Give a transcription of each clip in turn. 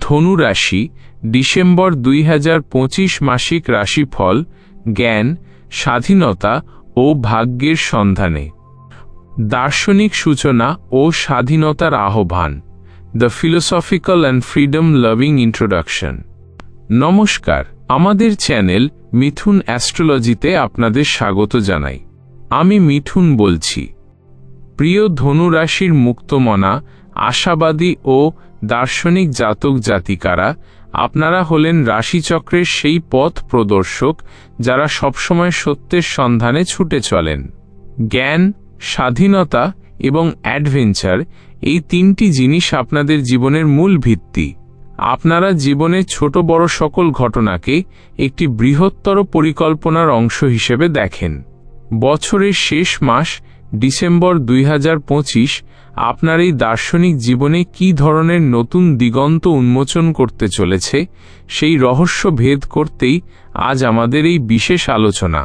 ধনু রাশি ডিসেম্বর দুই হাজার পঁচিশ মাসিক রাশিফল, জ্ঞান, স্বাধীনতা ও ভাগ্যের সন্ধানে। দার্শনিক সূচনা ও স্বাধীনতার আহ্বান। The philosophical and freedom loving introduction নমস্কার, আমাদের চ্যানেল মিথুন অ্যাস্ট্রোলজিতে আপনাদের স্বাগত জানাই। আমি মিথুন বলছি। প্রিয় ধনুরাশির মুক্তমনা, আশাবাদী ও দার্শনিক জাতক জাতিকারা, আপনারা হলেন রাশিচক্রের সেই পথ প্রদর্শক যারা সবসময় সত্যের সন্ধানে ছুটে চলেন। জ্ঞান, স্বাধীনতা এবং অ্যাডভেঞ্চার এই তিনটি জিনিস আপনাদের জীবনের মূল ভিত্তি। আপনারা জীবনের ছোট বড় সকল ঘটনাকে একটি বৃহত্তর পরিকল্পনার অংশ হিসেবে দেখেন। বছরের শেষ মাস ডিসেম্বর দুই হাজার পঁচিশ আপনার এই দার্শনিক জীবনে কি ধরনের নতুন দিগন্ত উন্মোচন করতে চলেছে, সেই রহস্য ভেদ করতেই আজ আমাদের এই বিশেষ আলোচনা।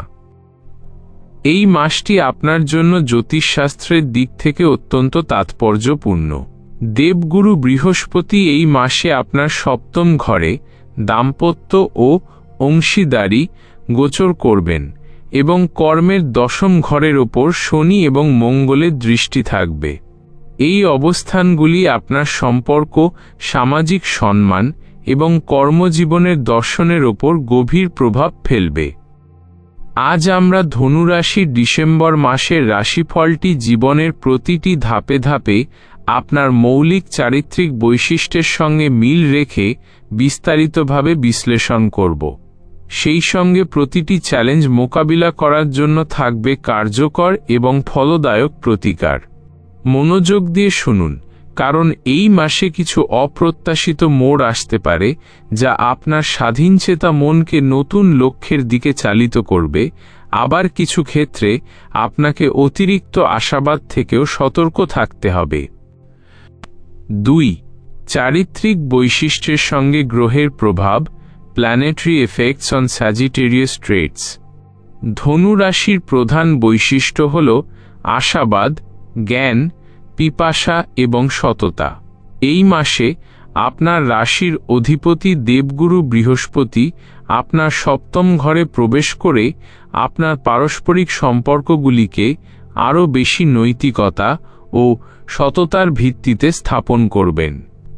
এই মাসটি আপনার জন্য জ্যোতিষশাস্ত্রের দিক থেকে অত্যন্ত তাৎপর্যপূর্ণ। দেবগুরু বৃহস্পতি এই মাসে আপনার সপ্তম ঘরে দাম্পত্য ও অংশীদারি গোচর করবেন। এবং কর্মের দশম ঘরের ওপর শনি এবং মঙ্গলের দৃষ্টি থাকবে। এই অবস্থানগুলি আপনার সম্পর্ক, সামাজিক সম্মান এবং কর্মজীবনের দর্শনের ওপর গভীর প্রভাব ফেলবে। আজ আমরা ধনুরাশি ডিসেম্বর মাসের রাশিফলটি জীবনের প্রতিটি ধাপে ধাপে আপনার মৌলিক চারিত্রিক বৈশিষ্ট্যের সঙ্গে মিল রেখে বিস্তারিতভাবে বিশ্লেষণ করব। সেই সঙ্গে প্রতিটি চ্যালেঞ্জ মোকাবিলা করার জন্য থাকবে কার্যকর এবং ফলদায়ক প্রতিকার। মনোযোগ দিয়ে শুনুন, কারণ এই মাসে কিছু অপ্রত্যাশিত মোড় আসতে পারে, যা আপনার স্বাধীনচেতা মনকে নতুন লক্ষ্যের দিকে চালিত করবে। আবার কিছু ক্ষেত্রে, আপনাকে অতিরিক্ত আশাবাদ থেকেও সতর্ক থাকতে হবে। দুই, চারিত্রিক বৈশিষ্ট্যের সঙ্গে গ্রহের প্রভাব planetary effects on Sagittarius traits ধনু রাশির প্রধান বৈশিষ্ট্য হল আশাবাদ, জ্ঞান, পিপাসা এবং সততা। এই মাসে আপনার রাশির অধিপতি দেবগুরু বৃহস্পতি আপনার সপ্তম ঘরে প্রবেশ করে আপনার পারস্পরিক সম্পর্কগুলিকে আরও বেশি নৈতিকতা ও সততার ভিত্তিতে স্থাপন করবেন।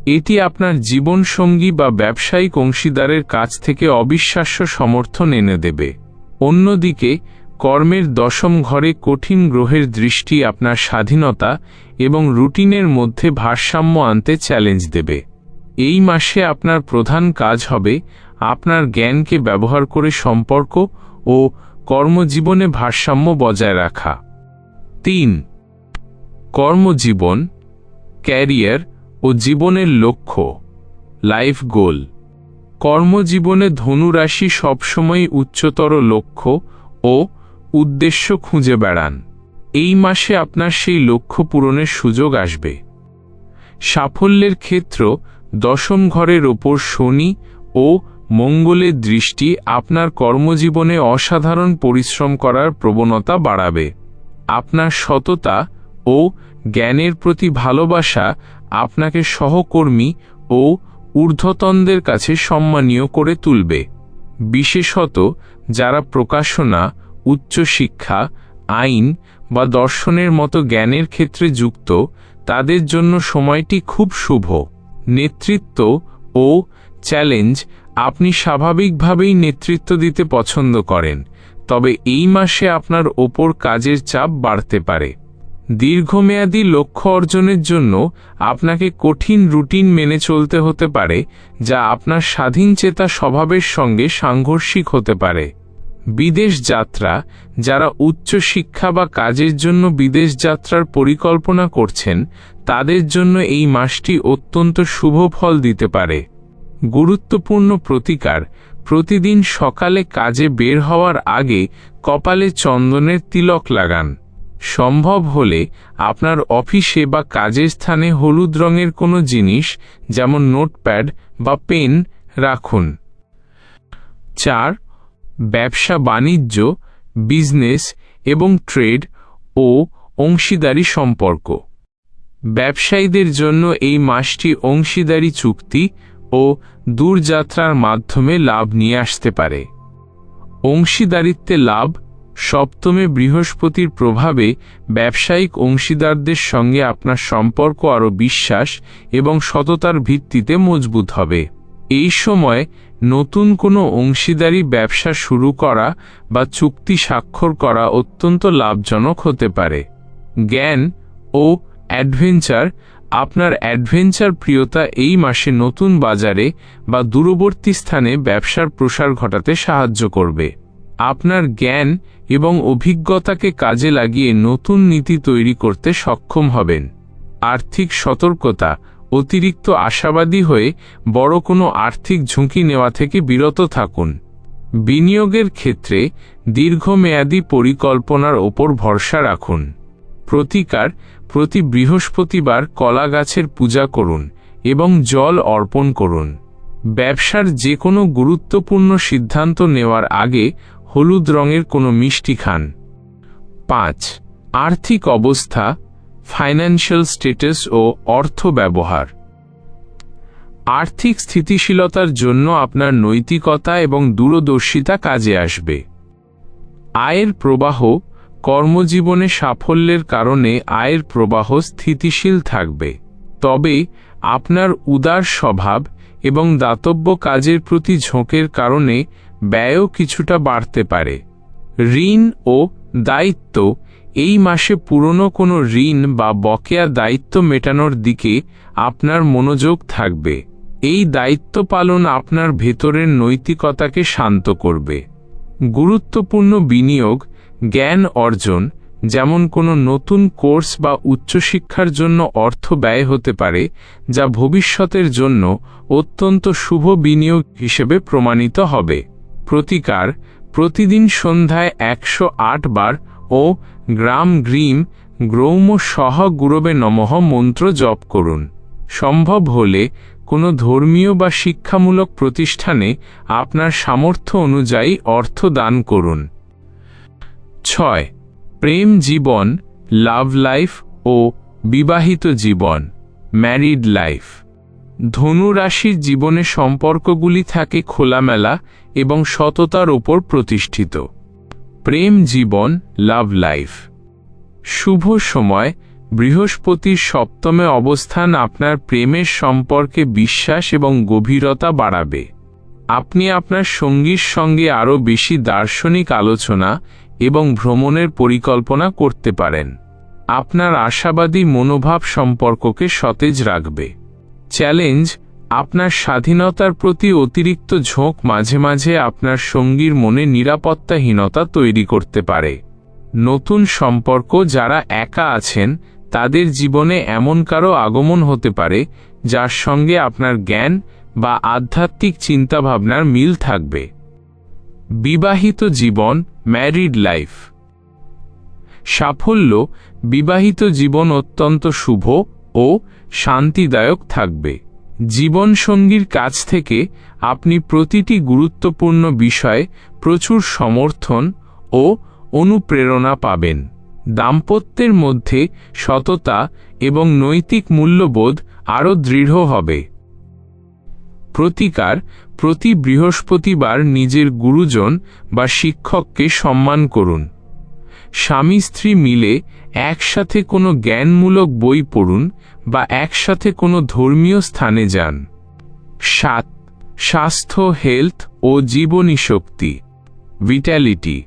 এটি আপনার জীবনসঙ্গী বা ব্যবসায়িক অংশীদারের কাছ থেকে অবিশ্বাস্য সমর্থন এনে দেবে। অন্যদিকে, কর্মের দশম ঘরে কঠিন গ্রহের দৃষ্টি আপনার স্বাধীনতা এবং রুটিনের মধ্যে ভারসাম্য আনতে চ্যালেঞ্জ দেবে। এই মাসে আপনার প্রধান কাজ হবে আপনার জ্ঞানকে ব্যবহার করে সম্পর্ক ও কর্মজীবনে ভারসাম্য বজায় রাখা। তিন, কর্মজীবন, ক্যারিয়ার ও জীবনের লক্ষ্য লাইফ গোল কর্মজীবনে ধনুরাশি সবসময় উচ্চতর লক্ষ্য ও উদ্দেশ্য খুঁজে বেড়ান। এই মাসে আপনার সেই লক্ষ্য পূরণের সুযোগ আসবে। সাফল্যের ক্ষেত্র দশম ঘরের ওপর শনি ও মঙ্গলের দৃষ্টি আপনার কর্মজীবনে অসাধারণ পরিশ্রম করার প্রবণতা বাড়াবে। আপনার সততা ও জ্ঞানের প্রতি ভালোবাসা আপনাকে সহকর্মী ও ঊর্ধ্বতনদের কাছে সম্মানীয় করে তুলবে। বিশেষত যারা প্রকাশনা, উচ্চশিক্ষা, আইন বা দর্শনের মতো জ্ঞানের ক্ষেত্রে যুক্ত, তাদের জন্য সময়টি খুব শুভ। নেতৃত্ব ও চ্যালেঞ্জ আপনি স্বাভাবিকভাবেই নেতৃত্ব দিতে পছন্দ করেন, তবে এই মাসে আপনার ওপর কাজের চাপ বাড়তে পারে। দীর্ঘমেয়াদী লক্ষ্য অর্জনের জন্য আপনাকে কঠিন রুটিন মেনে চলতে হতে পারে, যা আপনার স্বাধীন চেতা স্বভাবের সঙ্গে সাংঘর্ষিক হতে পারে। বিদেশ যাত্রা, যারা উচ্চ শিক্ষা বা কাজের জন্য বিদেশ যাত্রার পরিকল্পনা করছেন, তাদের জন্য এই মাসটি অত্যন্ত শুভ ফল দিতে পারে। গুরুত্বপূর্ণ প্রতিকার, প্রতিদিন সকালে কাজে বের হওয়ার আগে কপালে চন্দনের তিলক লাগান। সম্ভব হলে আপনার অফিসে বা কাজের স্থানে হলুদ রঙের কোনো জিনিস, যেমন নোটপ্যাড বা পেন, রাখুন। চার, ব্যবসা, বাণিজ্য, বিজনেস এবং ট্রেড ও অংশীদারি সম্পর্ক। ব্যবসায়ীদের জন্য এই মাসটি অংশীদারি চুক্তি ও দূরযাত্রার মাধ্যমে লাভ নিয়ে আসতে পারে। অংশীদারিত্বে লাভ সপ্তমে বৃহস্পতির প্রভাবে ব্যবসায়িক অংশীদারদের সঙ্গে আপনার সম্পর্ক আরও বিশ্বাস এবং সততার ভিত্তিতে মজবুত হবে। এই সময় নতুন কোনো অংশীদারি ব্যবসা শুরু করা বা চুক্তি স্বাক্ষর করা অত্যন্ত লাভজনক হতে পারে। জ্ঞান ও অ্যাডভেঞ্চার আপনার অ্যাডভেঞ্চার প্রিয়তা এই মাসে নতুন বাজারে বা দূরবর্তী স্থানে ব্যবসার প্রসার ঘটাতে সাহায্য করবে। আপনার জ্ঞান এবং অভিজ্ঞতাকে কাজে লাগিয়ে নতুন নীতি তৈরি করতে সক্ষম হবেন। আর্থিক সতর্কতা, অতিরিক্ত আশাবাদী হয়ে বড় কোনো আর্থিক ঝুঁকি নেওয়া থেকে বিরত থাকুন। বিনিয়োগের ক্ষেত্রে দীর্ঘমেয়াদী পরিকল্পনার ওপর ভরসা রাখুন। প্রতিকার, প্রতি বৃহস্পতিবার কলা গাছের পূজা করুন এবং জল অর্পণ করুন। ব্যবসার যে কোনো গুরুত্বপূর্ণ সিদ্ধান্ত নেওয়ার আগে হলুদ রঙের কোনো মিষ্টি খান। পাঁচ, আর্থিক অবস্থা ফাইন্যান্সিয়াল স্টেটাস ও অর্থ ব্যবহার। আর্থিক স্থিতিশীলতার জন্য আপনার নৈতিকতা এবং দূরদর্শিতা কাজে আসবে। আয়ের প্রবাহ, কর্মজীবনে সাফল্যের কারণে আয়ের প্রবাহ স্থিতিশীল থাকবে। তবে, আপনার উদার স্বভাব এবং দাতব্য কাজের প্রতি ঝোঁকের কারণে ব্যয়ও কিছুটা বাড়তে পারে। ঋণ ও দায়িত্ব, এই মাসে পুরনো কোনো ঋণ বা বকেয়া দায়িত্ব মেটানোর দিকে আপনার মনোযোগ থাকবে। এই দায়িত্ব পালন আপনার ভেতরের নৈতিকতাকে শান্ত করবে। গুরুত্বপূর্ণ বিনিয়োগ, জ্ঞান অর্জন, যেমন কোনো নতুন কোর্স বা উচ্চশিক্ষার জন্য অর্থ ব্যয় হতে পারে, যা ভবিষ্যতের জন্য অত্যন্ত শুভ বিনিয়োগ হিসেবে প্রমাণিত হবে। প্রতিকার প্রতিদিন সন্ধ্যায় একশো আট বার ও গ্রাম গ্রিম গ্রৌম সহ গুরবে নমঃ মন্ত্র জপ করুন। সম্ভব হলে কোনো ধর্মীয় বা শিক্ষামূলক প্রতিষ্ঠানে আপনার সামর্থ্য অনুযায়ী অর্থ দান করুন। ছয়, প্রেম জীবন, লাভ লাইফ ও বিবাহিত জীবন, ম্যারিড লাইফ। ধনু রাশির জীবনে সম্পর্কগুলি থাকে খোলামেলা এবং সততার ওপর প্রতিষ্ঠিত। প্রেম জীবন, লাভ লাইফ। শুভ সময়, বৃহস্পতির সপ্তমে অবস্থান আপনার প্রেমের সম্পর্কে বিশ্বাস এবং গভীরতা বাড়াবে। আপনি আপনার সঙ্গীর সঙ্গে আরও বেশি দার্শনিক আলোচনা এবং ভ্রমণের পরিকল্পনা করতে পারেন। আপনার আশাবাদী মনোভাব সম্পর্ককে সতেজ রাখবে। চ্যালেঞ্জ আপনার স্বাধীনতার প্রতি অতিরিক্ত ঝোঁক মাঝে মাঝে আপনার সঙ্গীর মনে নিরাপত্তাহীনতা তৈরি করতে পারে। নতুন সম্পর্ক যারা একা আছেন, তাদের জীবনে এমন কারও আগমন হতে পারে, যার সঙ্গে আপনার জ্ঞান বা আধ্যাত্মিক চিন্তাভাবনার মিল থাকবে। বিবাহিত জীবন ম্যারিড লাইফ সাফল্য, বিবাহিত জীবন অত্যন্ত শুভ ও শান্তিদায়ক থাকবে। জীবনসঙ্গীর কাছ থেকে আপনি প্রতিটি গুরুত্বপূর্ণ বিষয়ে প্রচুর সমর্থন ও অনুপ্রেরণা পাবেন। দাম্পত্যের মধ্যে সততা এবং নৈতিক মূল্যবোধ আরও দৃঢ় হবে। প্রতিকার প্রতি বৃহস্পতিবার নিজের গুরুজন বা শিক্ষককে সম্মান করুন। স্বামী স্ত্রী মিলে একসাথে কোনো জ্ঞানমূলক বই পড়ুন বা একসাথে কোনো ধর্মীয় স্থানে যান। সাত, স্বাস্থ্য, হেলথ ও জীবনী শক্তি ভিট্যালিটি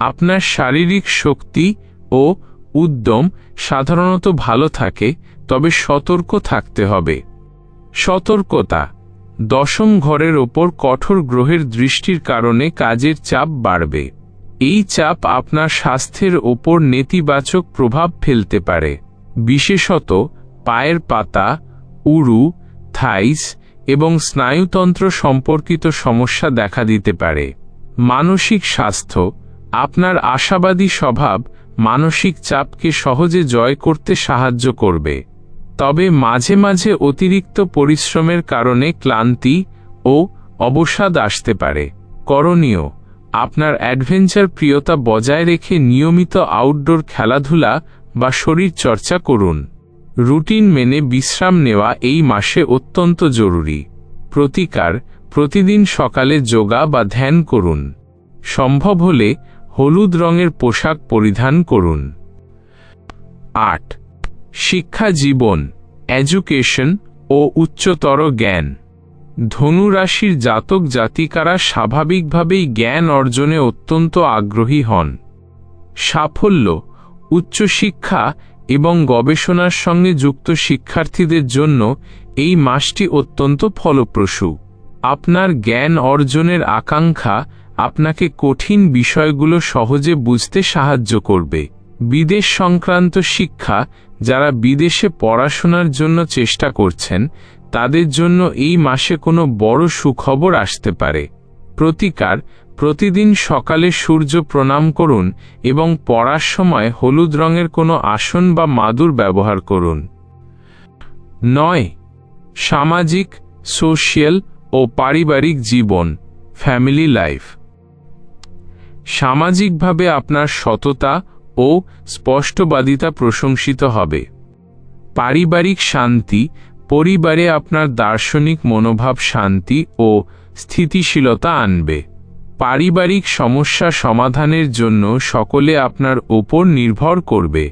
আপনার শারীরিক শক্তি ও উদ্যম সাধারণত ভালো থাকে, তবে সতর্ক থাকতে হবে। সতর্কতা। দশম ঘরের ওপর কঠোর গ্রহের দৃষ্টির কারণে কাজের চাপ বাড়বে। এই চাপ আপনার স্বাস্থ্যের ওপর নেতিবাচক প্রভাব ফেলতে পারে। বিশেষত পায়ের পাতা, উরু, থাইস এবং স্নায়ুতন্ত্র সম্পর্কিত সমস্যা দেখা দিতে পারে। মানসিক স্বাস্থ্য, আপনার আশাবাদী স্বভাব মানসিক চাপকে সহজে জয় করতে সাহায্য করবে। তবে মাঝে মাঝে অতিরিক্ত পরিশ্রমের কারণে ক্লান্তি ও অবসাদ আসতে পারে। করণীয় আপনার অ্যাডভেঞ্চার প্রিয়তা বজায় রেখে নিয়মিত আউটডোর খেলাধুলা বা শরীর চর্চা করুন। রুটিন মেনে বিশ্রাম নেওয়া এই মাসে অত্যন্ত জরুরি। প্রতিকার, প্রতিদিন সকালে যোগা বা ধ্যান করুন। সম্ভব হলে হলুদ রঙের পোশাক পরিধান করুন। আট, শিক্ষা জীবন এডুকেশন ও উচ্চতর জ্ঞান। ধনুরাশির জাতক জাতিকারা স্বাভাবিকভাবেই জ্ঞান অর্জনে অত্যন্ত আগ্রহী হন। সাফল্য, উচ্চশিক্ষা এবং গবেষণার সঙ্গে যুক্ত শিক্ষার্থীদের জন্য এই মাসটি অত্যন্ত ফলপ্রসূ। আপনার জ্ঞান অর্জনের আকাঙ্ক্ষা আপনাকে কঠিন বিষয়গুলো সহজে বুঝতে সাহায্য করবে। বিদেশ সংক্রান্ত শিক্ষা যারা বিদেশে পড়াশোনার জন্য চেষ্টা করছেন তাদের জন্য এই মাসে কোনো বড় সুখবর আসতে পারে। প্রতিকার, প্রতিদিন সকালে সূর্য প্রণাম করুন এবং পড়ার সময় হলুদ রঙের কোনো আসন বা মাদুর ব্যবহার করুন। নয়, সামাজিক, সোশিয়াল ও পারিবারিক জীবন, ফ্যামিলি লাইফ। সামাজিকভাবে আপনার সততা ও স্পষ্টবাদিতা প্রশংসিত হবে। পারিবারিক শান্তি পরিবারে আপনার দার্শনিক মনোভাব শান্তি ও স্থিতিশীলতা আনবে। পারিবারিক সমস্যা সমাধানের জন্য সকলে আপনার ওপর নির্ভর করবে।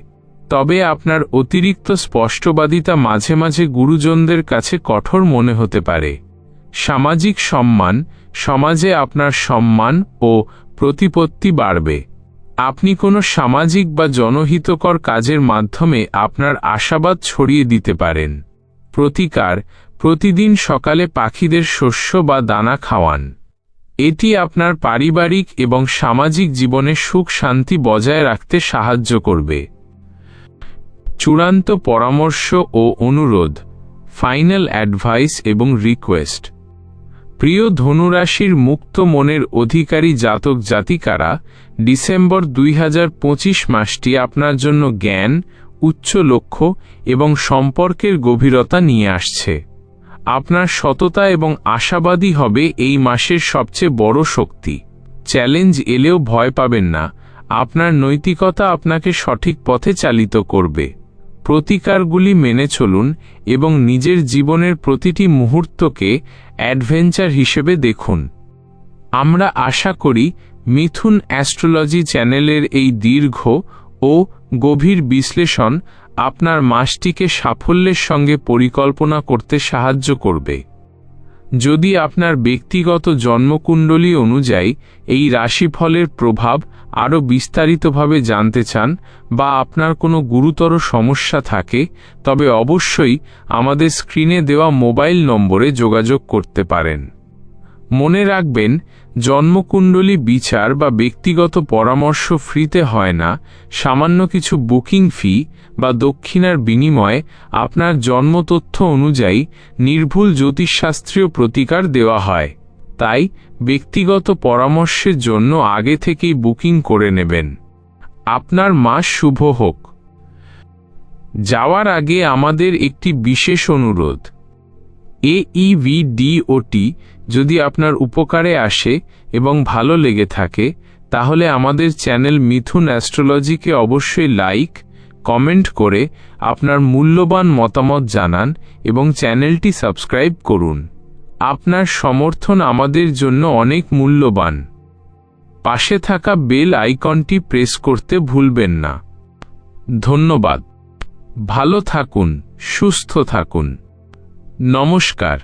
তবে আপনার অতিরিক্ত স্পষ্টবাদিতা মাঝে মাঝে গুরুজনদের কাছে কঠোর মনে হতে পারে। সামাজিক সম্মান, সমাজে আপনার সম্মান ও প্রতিপত্তি বাড়বে। আপনি কোনো সামাজিক বা জনহিতকর কাজের মাধ্যমে আপনার আশাবাদ ছড়িয়ে দিতে পারেন। প্রতিকার, প্রতিদিন সকালে পাখিদের শস্য বা দানা খাওয়ান। এটি আপনার পারিবারিক এবং সামাজিক জীবনে সুখ শান্তি বজায় রাখতে সাহায্য করবে। চূড়ান্ত পরামর্শ ও অনুরোধ, ফাইনাল অ্যাডভাইস এবং রিকোয়েস্ট। প্রিয় ধনুরাশির মুক্ত মনের অধিকারী জাতক জাতিকারা ডিসেম্বর দুই হাজার পঁচিশ মাসটি আপনার জন্য জ্ঞান উচ্চ লক্ষ্য এবং সম্পর্কের গভীরতা নিয়ে আসছে। আপনার সততা এবং আশাবাদী হবে এই মাসের সবচেয়ে বড় শক্তি। চ্যালেঞ্জ এলেও ভয় পাবেন না। আপনার নৈতিকতা আপনাকে সঠিক পথে চালিত করবে। প্রতিকারগুলি মেনে চলুন এবং নিজের জীবনের প্রতিটি মুহূর্তকে অ্যাডভেঞ্চার হিসেবে দেখুন। আমরা আশা করি মিথুন অ্যাস্ট্রোলজি চ্যানেলের এই দীর্ঘ ও গভীর বিশ্লেষণ আপনার মাসটিকে সাফল্যের সঙ্গে পরিকল্পনা করতে সাহায্য করবে। যদি আপনার ব্যক্তিগত জন্মকুণ্ডলী অনুযায়ী এই রাশিফলের প্রভাব আরও বিস্তারিতভাবে জানতে চান বা আপনার কোনো গুরুতর সমস্যা থাকে, তবে অবশ্যই আমাদের স্ক্রিনে দেওয়া মোবাইল নম্বরে যোগাযোগ করতে পারেন। মনে রাখবেন জন্মকুণ্ডলী বিচার বা ব্যক্তিগত পরামর্শ ফ্রিতে হয় না, সামান্য কিছু বুকিং ফি বা দক্ষিণার বিনিময়ে আপনার জন্মতথ্য অনুযায়ী নির্ভুল জ্যোতিষশাস্ত্রীয় প্রতিকার দেওয়া হয়। তাই ব্যক্তিগত পরামর্শের জন্য আগে থেকেই বুকিং করে নেবেন। আপনার মাস শুভ হোক। যাওয়ার আগে আমাদের একটি বিশেষ অনুরোধ। এইভিডিওটি যদি আপনার উপকারে আসে এবং ভালো লেগে থাকে, তাহলে আমাদের চ্যানেল মিথুন অ্যাস্ট্রোলজিকে অবশ্যই লাইক, কমেন্ট করে আপনার মূল্যবান মতামত জানান এবং চ্যানেলটি সাবস্ক্রাইব করুন। আপনার সমর্থন আমাদের জন্য অনেক মূল্যবান। পাশে থাকা বেল আইকনটি প্রেস করতে ভুলবেন না। ধন্যবাদ। ভালো থাকুন, সুস্থ থাকুন। নমস্কার।